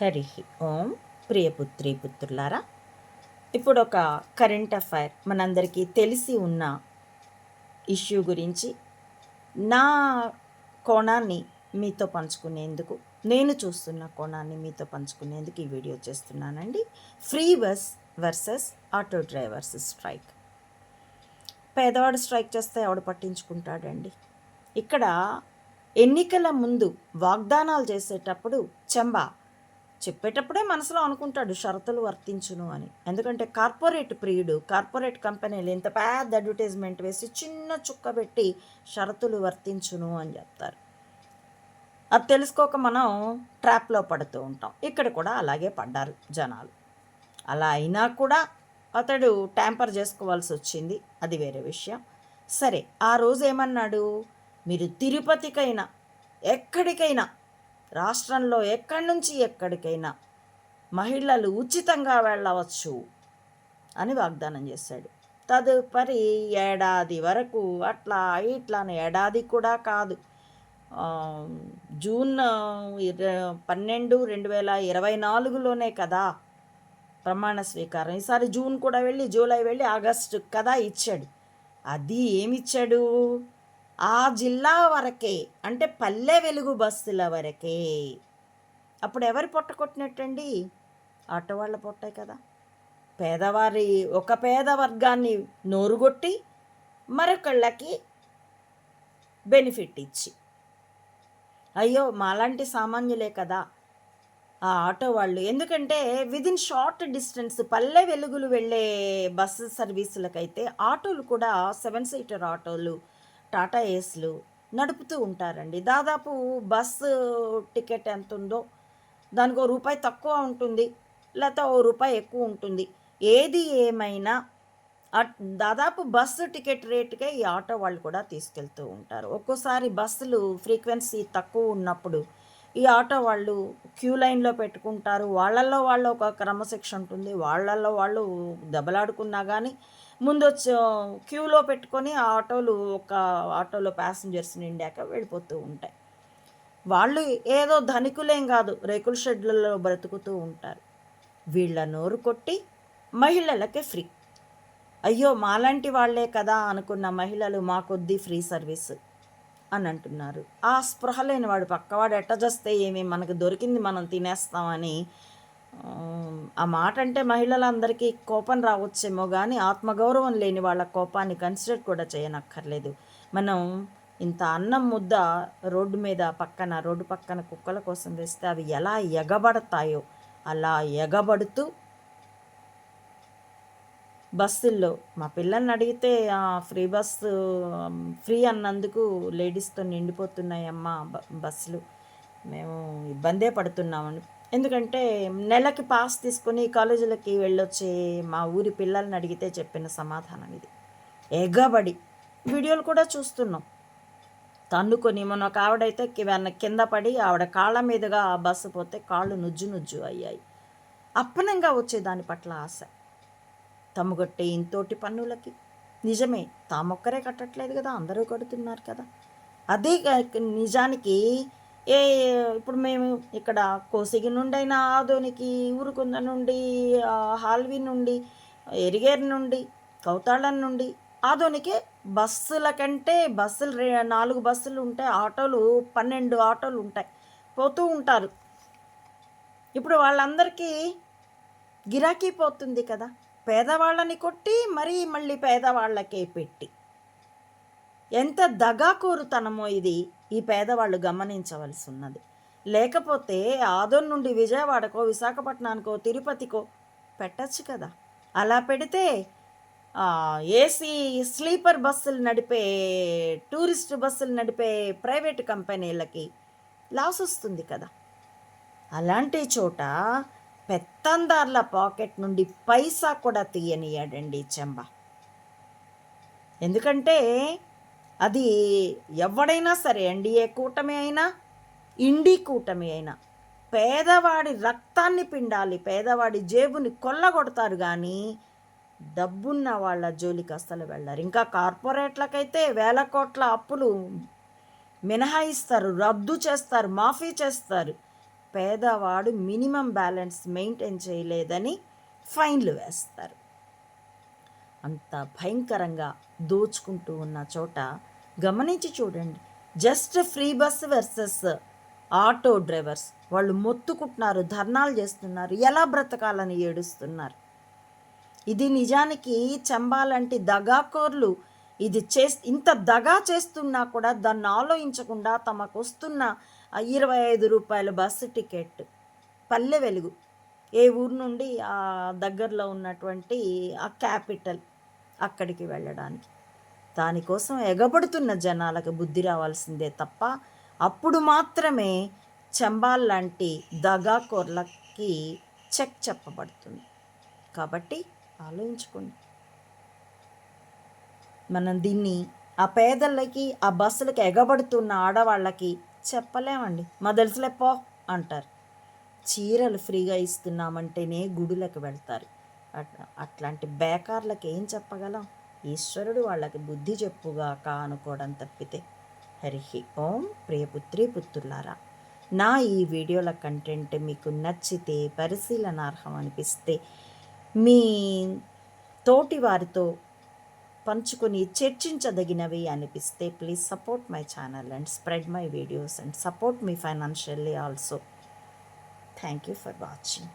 హరి ఓం ప్రియపుత్రి పుత్రులారా. ఇప్పుడు ఒక current affair మనందరికీ తెలిసి ఉన్న ఇష్యూ గురించి నా కోణాన్ని మీతో పంచుకునేందుకు నేను చూస్తున్న కోణాన్ని మీతో పంచుకునేందుకు ఈ వీడియో చేస్తున్నానండి. Free bus versus auto drivers strike. పేదవాడు స్ట్రైక్ చేస్తే ఎవడు పట్టించుకుంటాడండి? ఇక్కడ ఎన్నికల ముందు వాగ్దానాలు చేసేటప్పుడు చెంబా చెప్పేటప్పుడే మనసులో అనుకుంటాడు షరతులు వర్తించును అని. ఎందుకంటే కార్పొరేట్ ప్రియుడు కార్పొరేట్ కంపెనీలు ఇంత పెద్ద అడ్వర్టైజ్మెంట్ వేసి చిన్న చుక్క పెట్టి షరతులు వర్తించును అని చెప్తారు. అది తెలుసుకోక మనం ట్రాప్లో పడుతూ ఉంటాం. ఇక్కడ కూడా అలాగే పడ్డారు జనాలు. అలా అయినా కూడా అతడు ట్యాంపర్ చేసుకోవాల్సి వచ్చింది. అది వేరే విషయం. సరే ఆ రోజు ఏమన్నాడు? మీరు తిరుపతికైనా ఎక్కడికైనా రాష్ట్రంలో ఎక్కడి నుంచి ఎక్కడికైనా మహిళలు ఉచితంగా వెళ్ళవచ్చు అని వాగ్దానం చేశాడు. తదుపరి ఏడాది వరకు అట్లా ఇట్లా ఏడాది కూడా కాదు. జూన్ పన్నెండు రెండు వేల ఇరవై నాలుగులోనే కదా ప్రమాణ స్వీకారం. ఈసారి జూన్ కూడా వెళ్ళి జూలై వెళ్ళి ఆగస్టు కదా ఇచ్చాడు. అది ఏమిచ్చాడు ఆ జిల్లా వరకే అంటే పల్లె వెలుగు బస్సుల వరకే. అప్పుడు ఎవరి పొట్ట కొట్టినట్టండి? ఆటో వాళ్ళ పొట్టే కదా. పేదవారి ఒక పేద వర్గాన్ని నోరుగొట్టి మరొకళ్ళకి బెనిఫిట్ ఇచ్చి. అయ్యో మాలాంటి సామాన్యులే కదా ఆ ఆటో వాళ్ళు. ఎందుకంటే విదిన్ షార్ట్ డిస్టెన్స్ పల్లె వెలుగులు వెళ్ళే బస్సు సర్వీసులకైతే ఆటోలు కూడా సెవెన్ సీటర్ ఆటోలు టాటా ఏస్లు నడుపుతూ ఉంటారండి. దాదాపు బస్సు టికెట్ ఎంత ఉందో దానికి ఓ రూపాయి తక్కువ ఉంటుంది లేకపోతే ఓ రూపాయి ఎక్కువ ఉంటుంది. ఏది ఏమైనా దాదాపు బస్సు టికెట్ రేటుకే ఈ ఆటో వాళ్ళు కూడా తీసుకెళ్తూ ఉంటారు. ఒక్కోసారి బస్సులు ఫ్రీక్వెన్సీ తక్కువ ఉన్నప్పుడు ఈ ఆటో వాళ్ళు క్యూ లైన్లో పెట్టుకుంటారు. వాళ్ళల్లో వాళ్ళు ఒక క్రమశిక్ష ఉంటుంది. వాళ్ళల్లో వాళ్ళు దెబ్బలాడుకున్నా కానీ ముందు క్యూలో పెట్టుకొని ఆ ఆటోలు ఒక ఆటోలో ప్యాసింజర్స్ నిండాక వెళ్ళిపోతూ ఉంటాయి. వాళ్ళు ఏదో ధనికులేం కాదు. రేకుల షెడ్లలో బ్రతుకుతూ ఉంటారు. వీళ్ళ నోరు కొట్టి మహిళలకే ఫ్రీ. అయ్యో మాలాంటి వాళ్ళే కదా అనుకున్న మహిళలు మా కొద్దీ ఫ్రీ సర్వీస్. అని అంటున్నారు. ఆ స్పృహ లేని వాడు పక్కవాడు ఎట్ట చేస్తే ఏమి? మనకు దొరికింది మనం తినేస్తామని ఆ, ఆ మాట అంటే మహిళలందరికీ కోపం రావచ్చేమో కానీ ఆత్మగౌరవం లేని వాళ్ళ కోపాన్ని కన్సిడర్ కూడా చేయనక్కర్లేదు. మనం ఇంత అన్నం ముద్ద రోడ్డు మీద పక్కన రోడ్డు పక్కన కుక్కల కోసం వేస్తే అవి ఎలా ఎగబడతాయో అలా ఎగబడుతూ బస్సుల్లో. మా పిల్లల్ని అడిగితే "ఆ, ఫ్రీ బస్సు ఫ్రీ అన్నందుకు లేడీస్తో నిండిపోతున్నాయమ్మా బ- బస్సులు. మేము ఇబ్బందే పడుతున్నామని. ఎందుకంటే నెలకి పాస్ తీసుకొని కాలేజీలకి వెళ్ళొచ్చే మా ఊరి పిల్లల్ని అడిగితే చెప్పిన సమాధానం ఇది. ఎగబడి వీడియోలు కూడా చూస్తున్నాం. తన్నుకొని మొన్న ఒక ఆవిడైతే కింద పడి ఆవిడ కాళ్ళ మీదుగా ఆ బస్సు పోతే కాళ్ళు నుజ్జు నుజ్జు అయ్యాయి. అప్పనంగా వచ్చే దాని పట్ల ఆశ. తమ్ముగొట్టే ఇంతోటి పన్నులకి. నిజమే తామొక్కరే కట్టట్లేదు కదా అందరూ కడుతున్నారు కదా. అదే నిజానికి ఏ ఇప్పుడు మేము ఇక్కడ కోసిగి నుండైనా ఆదోనికి ఊరుకుంద నుండి హాల్వి నుండి ఎరిగేరు నుండి కౌతాళం నుండి ఆదోనికి బస్సుల కంటే బస్సులు నాలుగు బస్సులు ఉంటాయి ఆటోలు పన్నెండు ఆటోలు ఉంటాయి. పోతూ ఉంటారు. ఇప్పుడు వాళ్ళందరికీ గిరాకీ పోతుంది కదా. పేదవాళ్ళని కొట్టి మరీ మళ్ళీ పేదవాళ్ళకే పెట్టి. ఎంత దగాకోరుతనమో ఇది ఈ పేదవాళ్ళు గమనించవలసి ఉన్నది లేకపోతే ఆదోన్ నుండి విజయవాడకో విశాఖపట్నానికో తిరుపతికో పెట్టచ్చు కదా. అలా పెడితే ఏసీ స్లీపర్ బస్సులు నడిపే టూరిస్ట్ బస్సులు నడిపే ప్రైవేట్ కంపెనీలకి లాస్ వస్తుంది కదా. అలాంటి చోట పెత్తందార్ల పాకెట్ నుండి పైసా కూడా తీయనియాడండి చెంబ. ఎందుకంటే అది ఎవడైనా సరే ఎన్డీఏ కూటమి అయినా ఇండి కూటమి అయినా పేదవాడి రక్తాన్ని పిండాలి పేదవాడి జేబుని కొల్లగొడతారు కానీ డబ్బున్న వాళ్ళ జోలికి అస్సలు వెళ్ళారు. ఇంకా కార్పొరేట్లకైతే వేల కోట్ల అప్పులు మినహాయిస్తారు రద్దు చేస్తారు మాఫీ చేస్తారు. పేదవాడు మినిమం బ్యాలెన్స్ మెయింటైన్ చేయలేదని ఫైన్లు వేస్తారు. అంత భయంకరంగా దోచుకుంటూ ఉన్న చోట గమనించి చూడండి. Just free bus versus auto drivers వాళ్ళు మొత్తుకుంటున్నారు ధర్నాలు చేస్తున్నారు ఎలా బ్రతకాలని ఏడుస్తున్నారు. ఇది నిజానికి చంబాలంటి దగాకోర్లు. ఇది చే ఇంత దగా చేస్తున్నా కూడా దాన్ని ఆలోచించకుండా తమకు వస్తున్న ఇరవై ఐదు రూపాయల బస్సు టికెట్ పల్లె వెలుగు. ఏ ఊరు నుండి ఆ దగ్గరలో ఉన్నటువంటి ఆ క్యాపిటల్ అక్కడికి వెళ్ళడానికి. దానికోసం ఎగబడుతున్న జనాలకు బుద్ధి రావాల్సిందే తప్ప అప్పుడు మాత్రమే చంబాల్ లాంటి దగాకోర్లకి చెక్ చెప్పబడుతుంది. కాబట్టి ఆలోచించుకోండి. మనం దీన్ని ఆ పేదలకి ఆ బస్సులకి ఎగబడుతున్న ఆడవాళ్ళకి చెప్పలేమండి. మా పో అంటారు. చీరలు ఫ్రీగా ఇస్తున్నామంటేనే గుడులకు వెళ్తారు. అట్లాంటి బేకార్లకు ఏం చెప్పగలం? ఈశ్వరుడు వాళ్ళకి బుద్ధి చెప్పుగాక అనుకోవడం తప్పితే. హరి ఓం ప్రియపుత్రి పుత్రులారా నా ఈ వీడియోల కంటెంట్ మీకు నచ్చితే పరిశీలనార్హం అనిపిస్తే మీ తోటి వారితో పంచుకొని చర్చించదగినవి అనిపిస్తే please support my channel and spread my videos and support me financially also thank you for watching